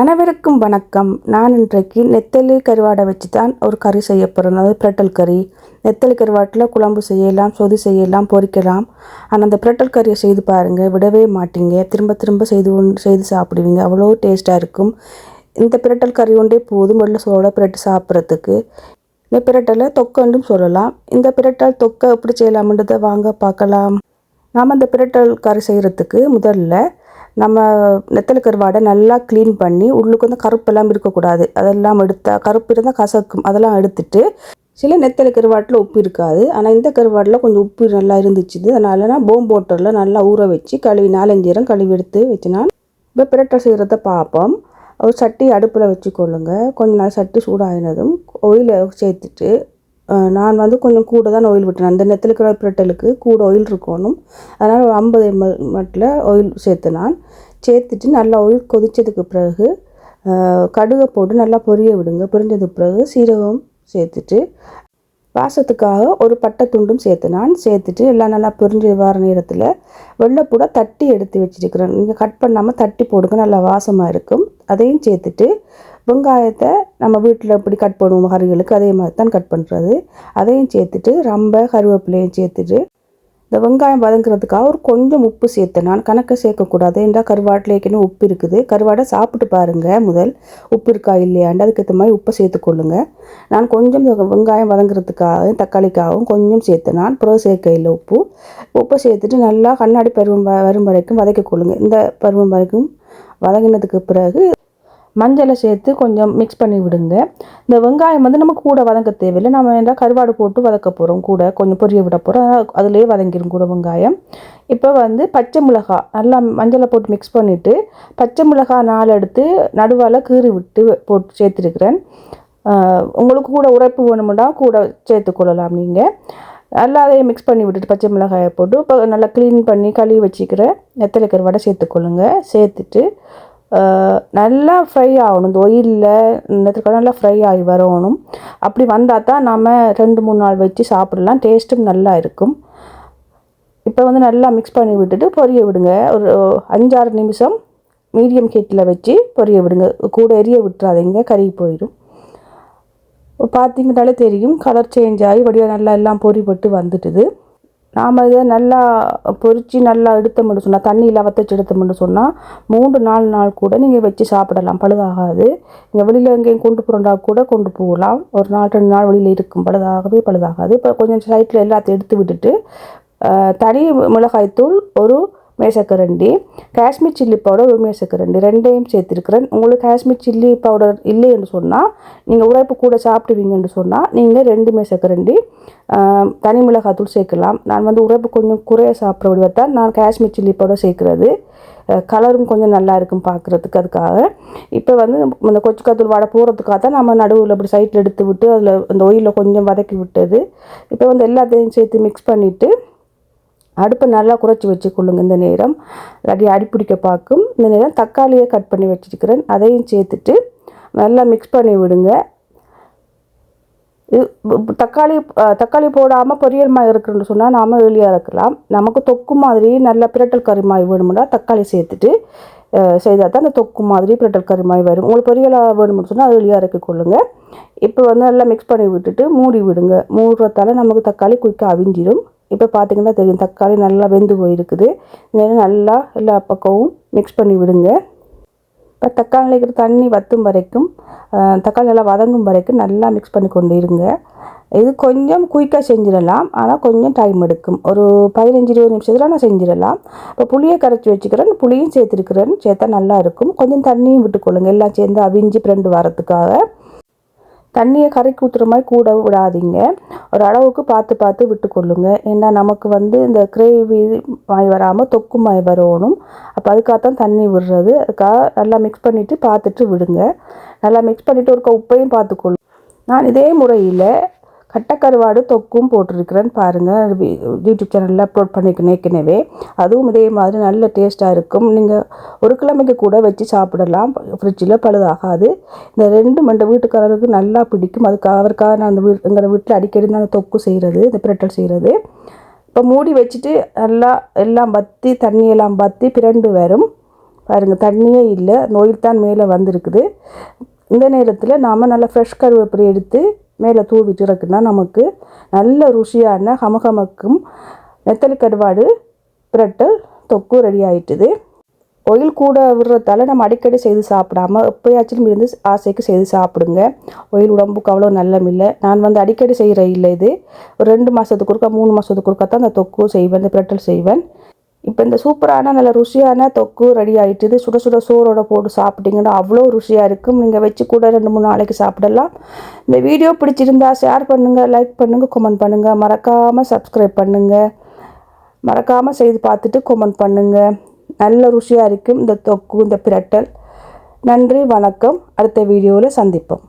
அனைவருக்கும் வணக்கம். நான் இன்றைக்கு நெத்தலி கருவாடை வச்சு தான் ஒரு கறி செய்ய போகிறேன் அதாவது பிரட்டல் கறி. நெத்தலி கருவாட்டில் குழம்பு செய்யலாம் சொதி செய்யலாம் பொறிக்கலாம். ஆனால் அந்த பிரட்டல் கறியை செய்து பாருங்கள் விடவே மாட்டீங்க. திரும்ப திரும்ப செய்து செய்து சாப்பிடுவீங்க. அவ்வளோ டேஸ்ட்டாக இருக்கும். இந்த பிரட்டல் கறி ஒன்றே போதும். வெள்ளை சோட பிரட்டு சாப்பிட்றதுக்கு. இந்த பிரட்டலை தொக்கன்றும் சொல்லலாம். இந்த பிரட்டல் தொக்கை எப்படி செய்யலாம்ன்றதை வாங்க பார்க்கலாம். நாம் அந்த பிரட்டல் கறி செய்கிறதுக்கு முதல்ல நம்ம நெத்தல் கருவாடை நல்லா க்ளீன் பண்ணி உள்ளுக்கு வந்து கருப்பெல்லாம் இருக்கக்கூடாது. அதெல்லாம் எடுத்தால் கருப்பு இருந்தால் கசக்கும். அதெல்லாம் எடுத்துட்டு சில நெத்தல் கருவாட்டில் உப்பு இருக்காது. ஆனால் இந்த கருவாட்டில் கொஞ்சம் உப்பு நல்லா இருந்துச்சு. அதனால நான் போம் போட்டரில் நல்லா ஊற வச்சு கழுவி நாலஞ்சீரம் கழுவி எடுத்து வச்சுனா இப்போ பிரட்டை செய்கிறத பார்ப்போம். ஒரு சட்டி அடுப்பில் வச்சுக்கொள்ளுங்க. கொஞ்ச நாள் சட்டி சூடாகினதும் ஒயிலை சேர்த்துட்டு நான் வந்து கொஞ்சம் கூட தான் ஆயில் விட்டேன். அந்த நெத்தலி பிரட்டலுக்கு கூட ஆயில் இருக்கணும். அதனால் ஒரு ஐம்பது எம்எல் மட்டில் ஆயில் சேர்த்து நான். சேர்த்துட்டு நல்லா ஆயில் கொதித்ததுக்கு பிறகு கடுகை போட்டு நல்லா பொரிய விடுங்க. பொரிஞ்சதுக்கு பிறகு சீரகம் சேர்த்துட்டு வாசத்துக்காக ஒரு பட்டை துண்டும் சேர்த்து நான் சேர்த்துட்டு எல்லாம் நல்லா பிரிஞ்சு வர நேரத்தில் வெள்ளைப்பூட தட்டி எடுத்து வச்சிருக்கிறேன். நீங்கள் கட் பண்ணாமல் தட்டி போடுங்க நல்லா வாசமாக இருக்கும். அதையும் சேர்த்துட்டு வெங்காயத்தை நம்ம வீட்டில் எப்படி கட் பண்ணுவோம் கறிகளுக்கு அதே மாதிரி தான் கட் பண்ணுறது அதையும் சேர்த்துட்டு ரொம்ப கருவேப்பிலையும் சேர்த்துட்டு இந்த வெங்காயம் வதங்குறதுக்காக ஒரு கொஞ்சம் உப்பு சேர்த்தேன். நான் கணக்கை சேர்க்கக்கூடாது என்றால் கருவாட்டில் ஏற்கனவே உப்பு இருக்குது. கருவாடை சாப்பிட்டு பாருங்கள் முதல். உப்பு இருக்கா இல்லையாண்டு அதுக்கேற்ற மாதிரி உப்பை சேர்த்துக்கொள்ளுங்க நான் கொஞ்சம் வெங்காயம் வதங்குறதுக்காகவும் தக்காளிக்காகவும் கொஞ்சம் சேர்த்தேன். நான் பிறகு சேர்க்கையில் உப்பு. உப்பை சேர்த்துட்டு நல்லா கண்ணாடி பருவம் வரும் வரைக்கும் வதக்கிக்கொள்ளுங்க இந்த பருவம் வரைக்கும் வதங்கினதுக்கு பிறகு மஞ்சளை சேர்த்து கொஞ்சம் மிக்ஸ் பண்ணி விடுங்க. இந்த வெங்காயம் வந்து நம்ம கூட வதங்க தேவையில்லை. நம்ம என்ன கருவாடு போட்டு வதக்க போகிறோம் கூட கொஞ்சம் பொரிய விட போகிறோம் அதுலேயே வதங்கிடும் கூட வெங்காயம். இப்போ வந்து பச்சை மிளகாய் நல்லா மஞ்சளை போட்டு மிக்ஸ் பண்ணிவிட்டு பச்சை மிளகாய் நாலு எடுத்து நடுவால் கீறி விட்டு போட்டு சேர்த்துருக்கிறேன். உங்களுக்கு கூட உரைப்பு வேணுமெண்டா கூட சேர்த்துக்கொள்ளலாம் நீங்கள் நல்லா அதையும் மிக்ஸ் பண்ணி விட்டுட்டு பச்சை மிளகாயை போட்டு இப்போ நல்லா க்ளீன் பண்ணி கழுவி வச்சுக்கிற நெத்தலை கருவாடை சேர்த்துக்கொள்ளுங்க சேர்த்துட்டு நல்லா ஃப்ரை ஆகணும். இந்த ஒயிலில் நெத்திரிக்காய் நல்லா ஃப்ரை ஆகி வரணும். அப்படி வந்தால் தான் நம்ம ரெண்டு மூணு நாள் வச்சு சாப்பிடலாம். டேஸ்ட்டும் நல்லா இருக்கும். இப்போ வந்து நல்லா மிக்ஸ் பண்ணி விட்டுட்டு பொரிய விடுங்க. ஒரு அஞ்சாறு நிமிஷம் மீடியம் ஹீட்டில் வச்சு பொரிய விடுங்க. கூட எரிய விட்டுறாதீங்க கருகி போயிடும் பார்த்தீங்கனாலே தெரியும் கலர் சேஞ்ச் ஆகி வடிவம் நல்லா எல்லாம் பொறிப்பட்டு வந்துட்டுது. நாம் இதை நல்லா பொறிச்சு நல்லா எடுத்தோம்னு சொன்னால் தண்ணியில் வத்தச்சு எடுத்தோம்னு சொன்னால் மூன்று நாலு நாள் கூட நீங்கள் வச்சு சாப்பிடலாம். பழுதாகாது. நீங்கள் வெளியில் எங்கேயும் கொண்டு போகிறோண்டா கூட கொண்டு போகலாம். ஒரு நாள் ரெண்டு நாள் வெளியில் இருக்கும். பழுதாகவே பழுதாகாது. இப்போ கொஞ்சம் சைட்டில் எல்லாத்தையும் எடுத்து விட்டுட்டு தனி மிளகாய்த்தூள் ஒரு மேசக்கரண்டி. காஷ்மீர் சில்லி பவுடர் ஒரு மேசக்கரண்டி. ரெண்டையும் சேர்த்துருக்கிறேன். உங்களுக்கு காஷ்மீர் சில்லி பவுடர் இல்லைன்னு சொன்னால் நீங்கள் உழைப்பு கூட சாப்பிடுவீங்கன்னு சொன்னால் நீங்கள் ரெண்டு மேசக்கரண்டி தனி மிளகாத்தூள் சேர்க்கலாம். நான் வந்து உழைப்பு கொஞ்சம் குறைய சாப்பிட்ற வடிவத்தான் நான் காஷ்மீர் சில்லி பவுடர் சேர்க்குறது. கலரும் கொஞ்சம் நல்லா இருக்கும் பார்க்குறதுக்கு அதுக்காக. இப்போ வந்து இந்த கொச்சிக்காத்தூள் வடை போகிறதுக்காக தான் நம்ம நடுவில் இப்படி சைட்டில் எடுத்து விட்டு அதில் அந்த ஒயிலில் கொஞ்சம் வதக்கி விட்டது. இப்போ வந்து எல்லாத்தையும் சேர்த்து மிக்ஸ் பண்ணிவிட்டு அடுப்பை நல்லா குறைச்சி வச்சுக்கொள்ளுங்க இந்த நேரம். இல்லாட்டி அடிப்பிடிக்க பார்க்கும். இந்த நேரம் தக்காளியை கட் பண்ணி வச்சுருக்கிறேன். அதையும் சேர்த்துட்டு நல்லா மிக்ஸ் பண்ணி விடுங்க. இது தக்காளி தக்காளி போடாமல் பொரியல் மாதிரி இருக்குன்னு சொன்னால் நாம வெளியாக இருக்கலாம் நமக்கு தொக்கு மாதிரி நல்ல பிரட்டல் கறி மாதிரி வேணும்னா தக்காளி சேர்த்துட்டு செய்தால் தான் அந்த தொக்கு மாதிரி பிரட்டல் கறி மாதிரி வரும். உங்களுக்கு பொரியலாக வேணும்னு சொன்னால் வெளியாக இறக்கி இப்போ வந்து நல்லா மிக்ஸ் பண்ணி விட்டுட்டு மூடி விடுங்க. மூடுறதால நமக்கு தக்காளி குயிக்காக அவிஞ்சிடும் இப்போ பார்த்தீங்கன்னா தெரியும் தக்காளி நல்லா வெந்து போயிருக்குது. இதெல்லாம் நல்லா எல்லா பக்கமும் மிக்ஸ் பண்ணி விடுங்க. இப்போ தக்காளி இருக்கிற தண்ணி வற்றும் வரைக்கும் தக்காளி நல்லா வதங்கும் வரைக்கும் நல்லா மிக்ஸ் பண்ணி கொண்டு இருங்க. இது கொஞ்சம் குயிக்காக செஞ்சிடலாம். ஆனால் கொஞ்சம் டைம் எடுக்கும். ஒரு பதினஞ்சு இருபது நிமிஷத்தில் நான் செஞ்சிடலாம். இப்போ புளியை கரைச்சி வச்சுக்கிறேன். புளியும் சேர்த்துருக்கிறேன். சேர்த்தா நல்லா இருக்கும். கொஞ்சம் தண்ணியும் விட்டுக்கொள்ளுங்க. எல்லாம் சேர்ந்து அவிஞ்சு ஃப்ரெண்டு வரத்துக்காக தண்ணியை கரைக்கு ஊற்றுற மாதிரி கூட விடாதீங்க. ஒரு அளவுக்கு பார்த்து பார்த்து விட்டுக்கொள்ளுங்க. ஏன்னா நமக்கு வந்து இந்த கிரேவி மாய் வராமல் தொக்கு மாய் வரணும். அப்போ அதுக்காகத்தான் தண்ணி விடுறது. அதுக்காக நல்லா மிக்ஸ் பண்ணிவிட்டு பார்த்துட்டு விடுங்க. நல்லா மிக்ஸ் பண்ணிவிட்டு ஒரு உப்பையும் பார்த்துக்கொள்ளும் நான் இதே முறையில் கட்டக்கருவாடு தொக்கும் போட்டிருக்கிறேன்னு பாருங்கள் யூடியூப் சேனலில் அப்லோட் பண்ணிக்கிறேன் ஏற்கனவே. அதுவும் இதே மாதிரி நல்ல டேஸ்ட்டாக இருக்கும். நீங்கள் ஒரு கிழமைக்கு கூட வச்சு சாப்பிடலாம். ஃப்ரிட்ஜில் பழுதாகாது இந்த ரெண்டு மண்டை வீட்டுக்காரருக்கு நல்லா பிடிக்கும். அதுக்காக அவருக்காக நான் அந்த வீ எங்கள் வீட்டில் அடிக்கடி நான் தொக்கு செய்கிறது இந்த பிரட்டல் செய்கிறது இப்போ மூடி வச்சுட்டு நல்லா எல்லாம் பற்றி தண்ணியெல்லாம் பற்றி பிரண்டு வரும். பாருங்கள் தண்ணியே இல்லை. அந்த தான் மேலே வந்திருக்குது. இந்த நேரத்தில் நாம் நல்லா ஃப்ரெஷ் கருவேப்பிலை எடுத்து மேலே தூவிட்டு இருக்குன்னா நமக்கு நல்ல ருசியான ஹமஹமக்கும் நெத்தலி கருவாடு பிரட்டல் தொக்கு ரெடி ஆயிட்டுது. ஒயில் கூட விடுறதால நம்ம அடிக்கடி செய்து சாப்பிடாம எப்போயாச்சும் இருந்து ஆசைக்கு செய்து சாப்பிடுங்க. ஒயில் உடம்புக்கு அவ்வளோ நல்லமில்லை நான் வந்து அடிக்கடி செய்கிற இல்லை இது. ஒரு ரெண்டு மாதத்துக்கு ஒருக்கா மூணு மாதத்துக்கு ஒருக்கா தான் அந்த தொக்கு செய்வேன் இந்த பிரட்டல் செய்வேன். இப்போ இந்த சூப்பரான நல்ல ருசியான தொக்கு ரெடி ஆகிட்டுது சுட சுட சோறோட போட்டு சாப்பிட்டீங்கன்னா அவ்வளோ ருசியாக இருக்கும். நீங்கள் வச்சு கூட ரெண்டு மூணு நாளைக்கு சாப்பிடலாம். இந்த வீடியோ பிடிச்சிருந்தா ஷேர் பண்ணுங்கள் லைக் பண்ணுங்கள் கமெண்ட் பண்ணுங்கள் மறக்காமல் சப்ஸ்கிரைப் பண்ணுங்கள் மறக்காமல் செய்து பார்த்துட்டு கமெண்ட் பண்ணுங்கள் நல்ல ருசியாக இருக்கும் இந்த தொக்கு இந்த பிரட்டல். நன்றி வணக்கம். அடுத்த வீடியோவில் சந்திப்போம்.